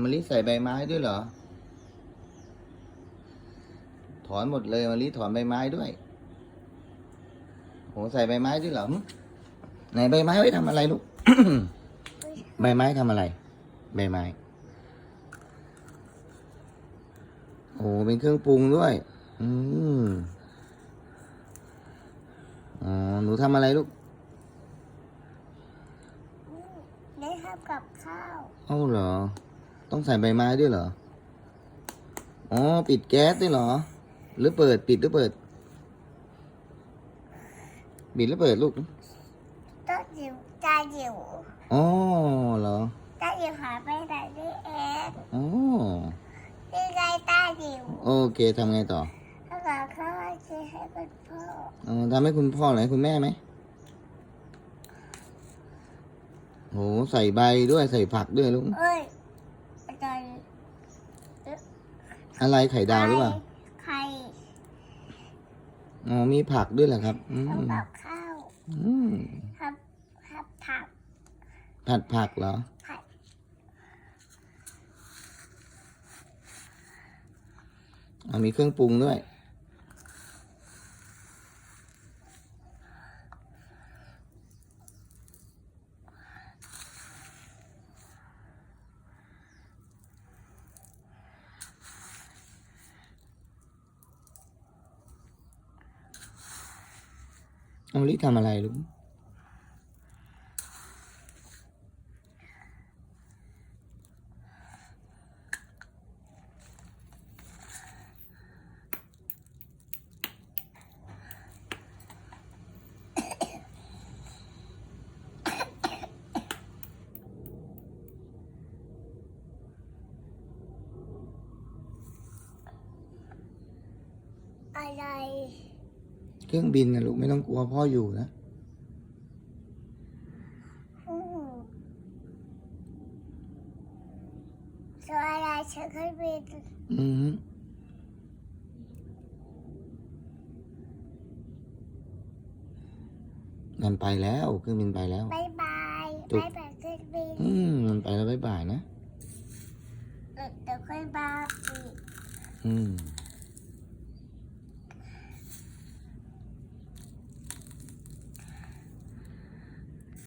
มะลิใส่ใบไม้ด้วยเหรอ ถอนหมดเลยมะลิถอนใบไม้ด้วยโหใส่ใบไม้ด้วยเหรอหึไหนใบไม้ไว้ทำอะไรลูก ใบไม้ทำอะไร ใบไม้ โอ้เป็นเครื่องปรุงด้วย อืมอ๋อ หนูทำอะไรลูก ได้ทำกับข้าว เอ้าเหรอ ต้องใส่ใบไม้ด้วยเหรอ อ๋อ ปิดแก๊สด้วยเหรอ หรือเปิด ปิดหรือเปิด ปิดหรือเปิดลูกต้นจิ๋วตาจิ๋วอ๋อเหรอตาจิ๋วหายไปไหนได้เองอ๋อนี่ไงตาจิ๋วโอเคทำไงต่อถ้าเกิดข้าวจะให้เป็นพ่ออ๋อทำให้คุณพ่อหรือให้คุณแม่ไหมโห ใส่ใบด้วย ใส่ผักด้วยลูกเอ้ยอาจารย์ อะไรไข่ดาวหรือเปล่า ไข่อ๋อมีผักด้วยเหรอครับ อืมทำกับข้าวอืมทำทำผักผัดผักเหรอ ผัดอ่ามีเครื่องปรุงด้วย เอาลิทำอะไรลูกอะไร เครื่องบินนะลูกไม่ต้องกลัวพ่ออยู่นะอืมสวัสดีฉันเคยเป็นอือฮึมันไปแล้วเครื่องบินไปแล้ว บายบายจุ๊บ บายบายเคยเป็นอืมมันไปแล้วบ๊ายบายนะ เดี๋ยวค่อยมาอีกอืม